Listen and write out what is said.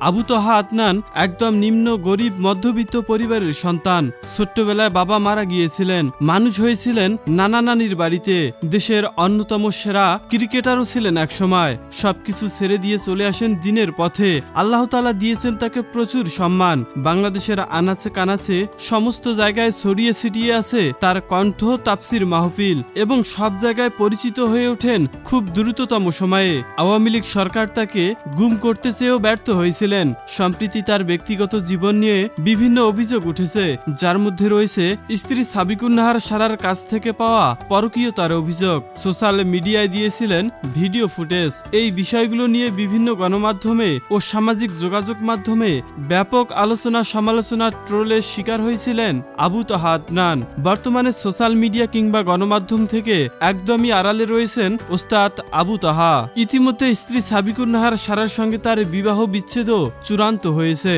আবু তহা আদনান একদম নিম্ন গরিব মধ্যবিত্ত পরিবারের সন্তান। ছোট্টবেলায় বাবা মারা গিয়েছিলেন। মানুষ হয়েছিলেন নানা নানির বাড়িতে। দেশের অন্যতম সেরা ক্রিকেটারও ছিলেন একসময়। সবকিছু ছেড়ে দিয়ে চলে আসেন দিনের পথে। আল্লাহ তালা দিয়েছেন তাকে প্রচুর সম্মান। বাংলাদেশের আনাচে কানাচে সমস্ত জায়গায় ছড়িয়ে ছিটিয়ে আছে তার কণ্ঠ তাপসির মাহফিল এবং সব জায়গায় পরিচিত হয়ে ওঠেন খুব দ্রুততম সময়ে। আওয়ামী লীগ সরকার তাকে গুম করতে চেয়েও ব্যর্থ হয়েছিলেন সম্প্রতি তার ব্যক্তিগত জীবন নিয়ে বিভিন্ন অভিযোগ উঠেছে, যার মধ্যে রয়েছে স্ত্রী সাবিকুন্নাহার সারার কাছ থেকে পাওয়া পরকীয়তার অভিযোগ। সোশ্যাল মিডিয়ায় দিয়েছিলেন ভিডিও ফুটেজ। এই বিষয়গুলো নিয়ে বিভিন্ন গণমাধ্যমে ও সামাজিক যোগাযোগ মাধ্যমে ব্যাপক আলোচনা সমালোচনা ট্রোলের শিকার হয়েছিলেন আবু তাহা আদনান বর্তমানে সোশ্যাল মিডিয়া কিংবা গণমাধ্যম থেকে একদমই আড়ালে রয়েছেন ওস্তাদ আবু তাহা। ইতিমধ্যে স্ত্রী সাবিকুন্নাহার সারার সঙ্গে তার বিবাহ বিচ্ছেদও চূড়ান্ত হয়েছে।